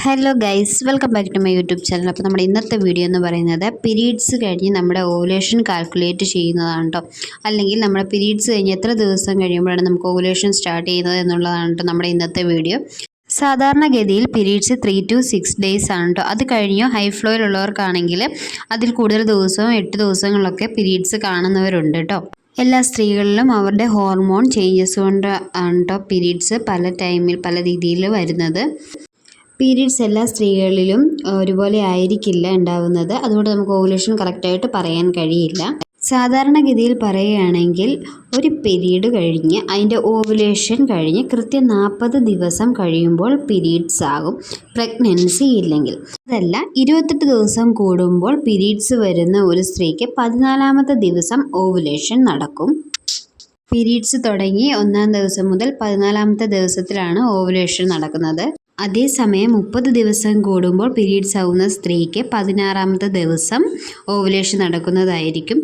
Hello guys welcome back to my YouTube channel അപ്പോൾ നമ്മുടെ ഇന്നത്തെ വീഡിയോ എന്ന് പറയുന്നത് പീരീഡ്സ് കഴിഞ്ഞ് നമ്മുടെ ഓവുലേഷൻ കാൽക്കുലേറ്റ് ചെയ്യുന്നതാണ് കേട്ടോ അല്ലെങ്കിൽ നമ്മുടെ പീരീഡ്സ് കഴിഞ്ഞ് എത്ര ദിവസം കഴിയുമ്പോഴാണ് നമുക്ക് ഓവുലേഷൻ സ്റ്റാർട്ട് ചെയ്യുന്നത് എന്നുള്ളതാണ് കേട്ടോ നമ്മുടെ ഇന്നത്തെ വീഡിയോ സാധാരണഗതിയിൽ periods three to six days ആണ് കേട്ടോ അത് കഴിഞ്ഞോ ഹൈ ഫ്ലോയിലുള്ളവർക്കാണെങ്കിൽ അതിൽ കൂടുതൽ ദിവസവും എട്ട് ദിവസങ്ങളിലൊക്കെ പീരീഡ്സ് കാണുന്നവരുണ്ട് കേട്ടോ എല്ലാ സ്ത്രീകളിലും അവരുടെ ഹോർമോൺ ചേഞ്ചസ് കൊണ്ട് ആണ് കേട്ടോ പീരീഡ്സ് പല ടൈമിൽ പല രീതിയിൽ വരുന്നത്. പീരീഡ്സ് എല്ലാ സ്ത്രീകളിലും ഒരുപോലെ ആയിരിക്കില്ല ഉണ്ടാവുന്നത്. അതുകൊണ്ട് നമുക്ക് ഓവുലേഷൻ കറക്റ്റായിട്ട് പറയാൻ കഴിയില്ല. സാധാരണഗതിയിൽ പറയുകയാണെങ്കിൽ ഒരു പീരീഡ് കഴിഞ്ഞ് അതിന്റെ ഓവുലേഷൻ കഴിഞ്ഞ് കൃത്യം നാൽപ്പത് ദിവസം കഴിയുമ്പോൾ പീരീഡ്സ് ആകും. പ്രഗ്നൻസി ഇല്ലെങ്കിൽ. അതല്ല ഇരുപത്തെട്ട് ദിവസം കൂടുമ്പോൾ പീരീഡ്സ് വരുന്ന ഒരു സ്ത്രീക്ക് പതിനാലാമത്തെ ദിവസം ഓവുലേഷൻ നടക്കും. പീരീഡ്സ് തുടങ്ങി ഒന്നാം ദിവസം മുതൽ പതിനാലാമത്തെ ദിവസത്തിലാണ് ഓവുലേഷൻ നടക്കുന്നത്. അതേസമയം മുപ്പത് ദിവസം കൂടുമ്പോൾ പീരീഡ്സ് ആവുന്ന സ്ത്രീക്ക് പതിനാറാമത്തെ ദിവസം ഓവുലേഷൻ നടക്കുന്നതായിരിക്കും.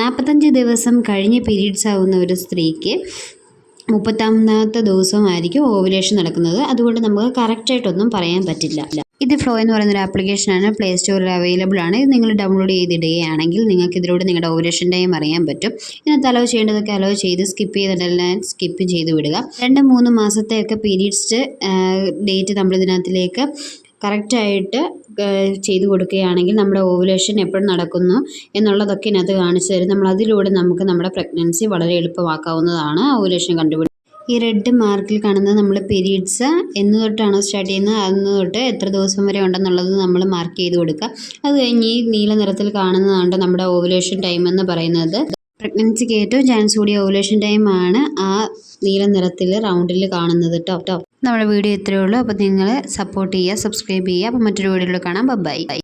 നാൽപ്പത്തഞ്ച് ദിവസം കഴിഞ്ഞ് പീരീഡ്സ് ആവുന്ന ഒരു സ്ത്രീക്ക് മുപ്പത്താമത്തെ ദിവസമായിരിക്കും ഓവുലേഷൻ നടക്കുന്നത്. അതുകൊണ്ട് നമുക്ക് കറക്റ്റായിട്ടൊന്നും പറയാൻ പറ്റില്ല. ഇത് ഫ്ലോ എന്ന് പറയുന്ന ഒരു ആപ്ലിക്കേഷനാണ് പ്ലേ സ്റ്റോറിൽ അവൈലബിൾ ആണ്. ഇത് നിങ്ങൾ ഡൗൺലോഡ് ചെയ്തിടുകയാണെങ്കിൽ നിങ്ങൾക്ക് ഇതിലൂടെ നിങ്ങളുടെ ഓവുലേഷൻ ടൈം അറിയാൻ പറ്റും. ഇതിനകത്ത് അലോ ചെയ്യേണ്ടതൊക്കെ അലോ ചെയ്ത് സ്കിപ്പ് ചെയ്തിട്ടെല്ലാം സ്കിപ്പ് ചെയ്ത് വിടുക. രണ്ട് മൂന്ന് മാസത്തെയൊക്കെ പീരീഡ്സ് ഡേറ്റ് നമ്മൾ ഇതിനകത്തിലേക്ക് കറക്റ്റായിട്ട് ചെയ്തു കൊടുക്കുകയാണെങ്കിൽ നമ്മുടെ ഓവുലേഷൻ എപ്പോഴും നടക്കുന്നു എന്നുള്ളതൊക്കെ ഇതിനകത്ത് കാണിച്ചു തരും. നമ്മൾ അതിലൂടെ നമുക്ക് നമ്മുടെ പ്രഗ്നൻസി വളരെ എളുപ്പമാക്കാവുന്നതാണ്. ഓവുലേഷൻ കണ്ടുപിടി ഈ റെഡ് മാർക്കിൽ കാണുന്നത് നമ്മൾ പീരീഡ്സ് എന്ന് തൊട്ടാണോ സ്റ്റാർട്ട് ചെയ്യുന്നത്? അന്ന് തൊട്ട് എത്ര ദിവസം വരെ ഉണ്ടെന്നുള്ളത് നമ്മൾ മാർക്ക് ചെയ്ത് കൊടുക്കുക. അത് കഴിഞ്ഞ് ഈ നീല നിറത്തിൽ കാണുന്നതാണ് നമ്മുടെ ഓവുലേഷൻ ടൈം എന്ന് പറയുന്നത്. പ്രഗ്നൻസിക്ക് ഏറ്റവും ചാൻസ് കൂടിയ ഓവുലേഷൻ ടൈമാണ് ആ നീല നിറത്തിൽ റൗണ്ടിൽ കാണുന്നത് കേട്ടോ നമ്മുടെ വീഡിയോ ഇത്രയേ ഉള്ളൂ. അപ്പോൾ നിങ്ങൾ സപ്പോർട്ട് ചെയ്യുക സബ്സ്ക്രൈബ് ചെയ്യുക. അപ്പോൾ മറ്റൊരു വീഡിയോയിൽ കാണാം. Bye bye